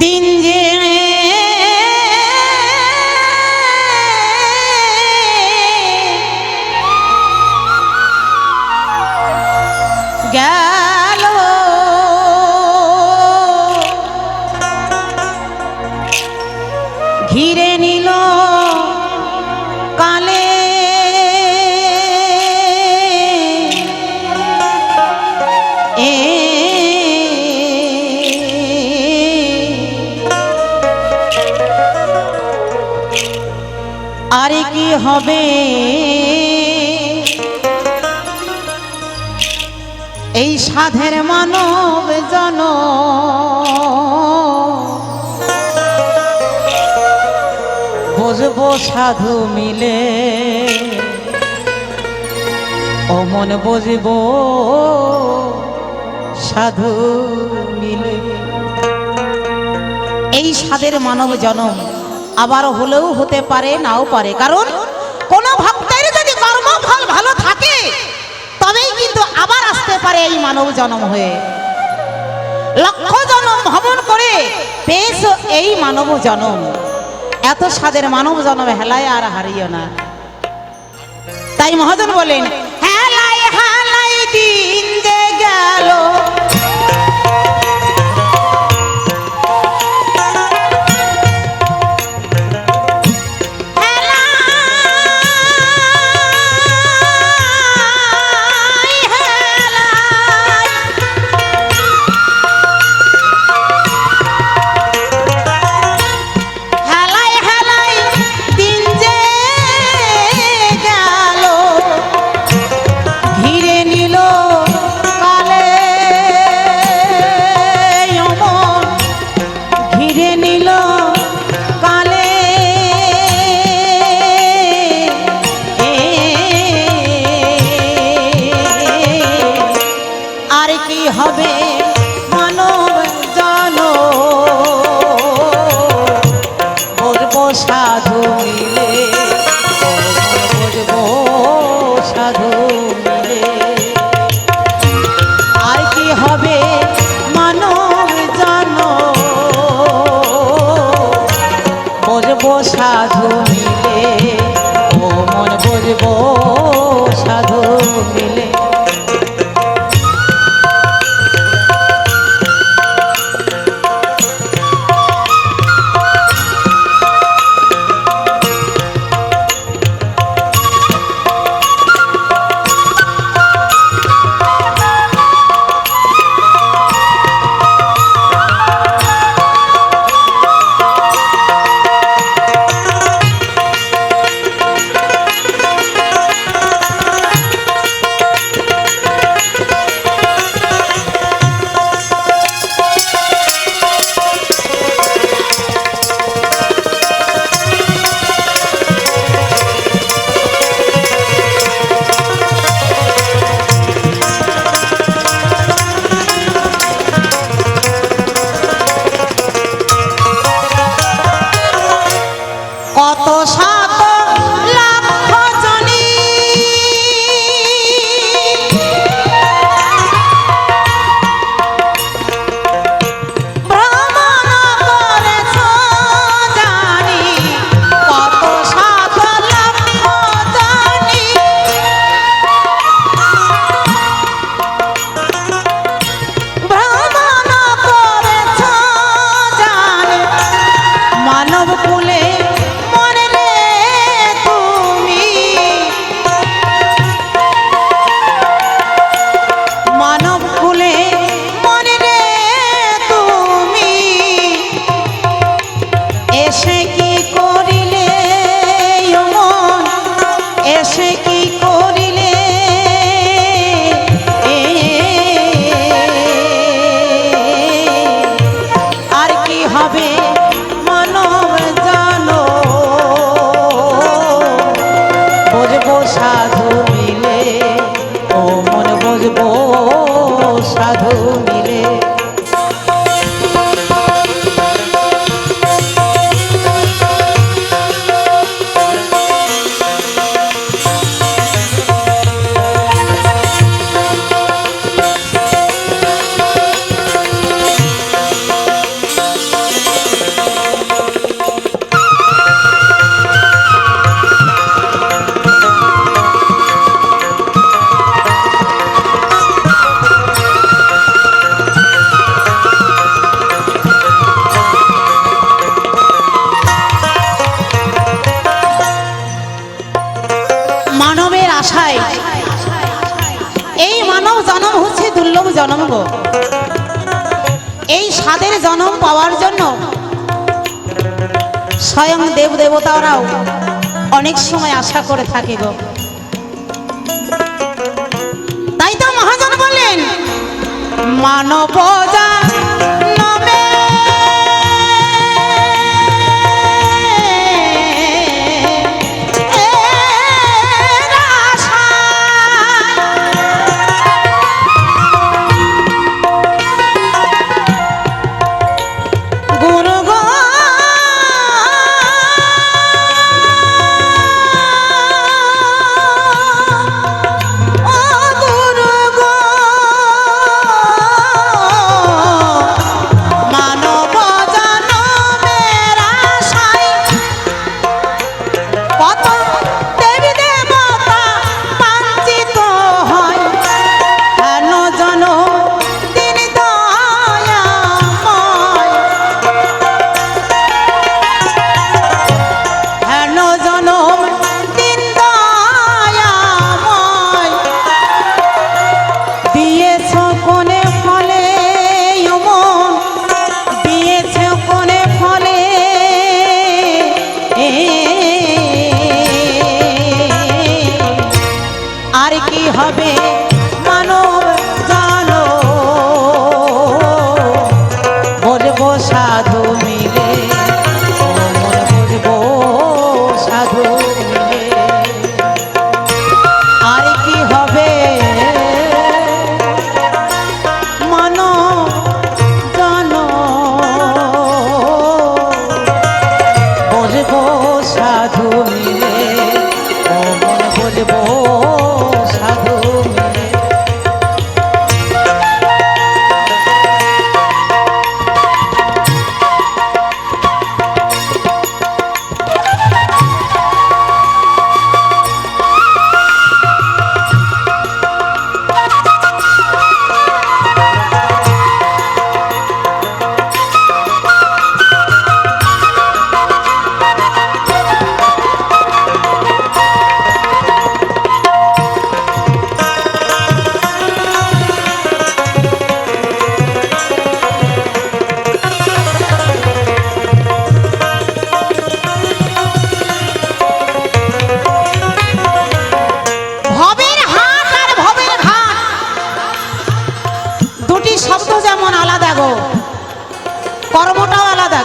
দিন যে গেল আরে কি হবে? এই সাধের মানব জন। বুঝব সাধু মিলে। অমন বুঝব সাধু মিলে। এই সাধের মানব জনম। আবার হলেও হতে পারে, নাও পারে। কারণ কোনো ভক্তের যদি কর্মফল ভালো থাকে, তবেই কিন্তু আবার আসতে পারে এই মানব জনম হয়ে। লক্ষ জনম ভ্রমণ করে পেয়েছ এই মানব জনম। এত স্বাদের মানব জনম হেলায় আর হারিও না। তাই মহাজন বলেন কি হবে? মানব সাধু মিলে ও মন বুঝব সাধু মিলে। জনম হচ্ছে দুর্লভ জনম গো। এই স্বাদের জনম পাওয়ার জন্য স্বয়ং দেব দেবতারাও অনেক সময় আশা করে থাকে গো। তাই তো মহাজন বললেন, মানব নমে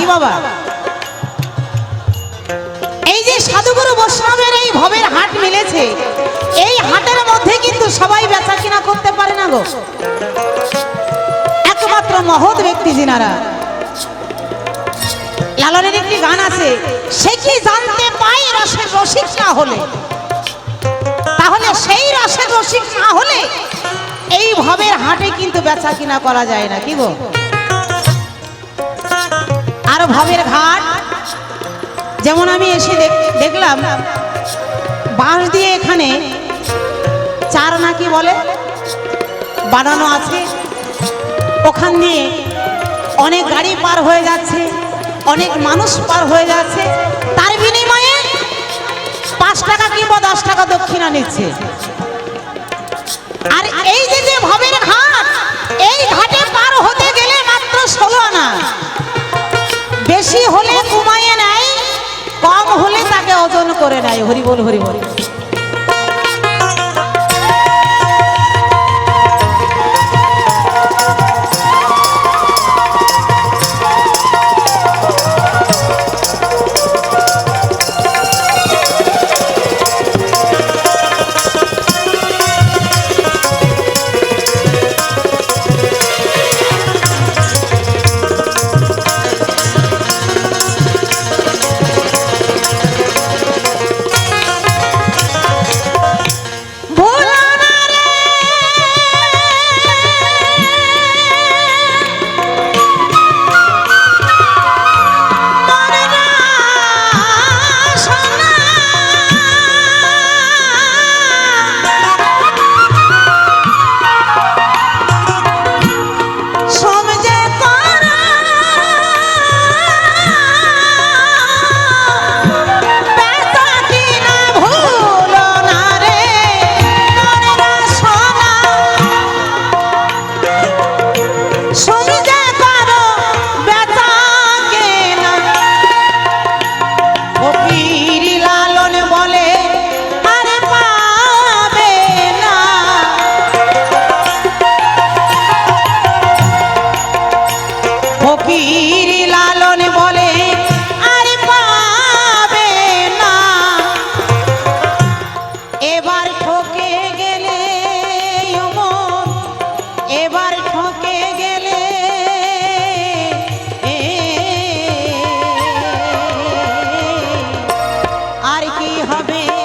কি বাবা? এই যে সাধুগুরু বৈষ্ণবের এই ভবের হাট মিলেছে, এই হাটের মধ্যে কিন্তু সবাই বেচা কিনা করতে পারে না গো। একমাত্র মহৎ ব্যক্তি যিনারা। লালনের একটি গান আছে, সে কি জানতে পাই রসের রসিক না হলে? তাহলে সেই রসের রসিক না হলে এই ভবের হাটে কিন্তু বেচা কিনা করা যায় না, কি গো? আর ভাবের ঘাট। যেমন আমি এসে দেখ- দেখলাম, বাঁশ দিয়ে এখানে চার নাকি বলে বানানো আছে। ওখান দিয়ে অনেক গাড়ি পার হয়ে যাচ্ছে, অনেক মানুষ পার হয়ে যাচ্ছে। তার বিনিময়ে পাঁচ টাকা কিংবা দশ টাকা দক্ষিণা নিচ্ছে। আর এই যে যে ভবের ঘাট, এই ঘাটে পার হতে গেলে মাত্র ষোলো আনা। বেশি হলে কমাইয়ে নাই কম হলে তাকে ওজন করে নেয়। হরি বল হবে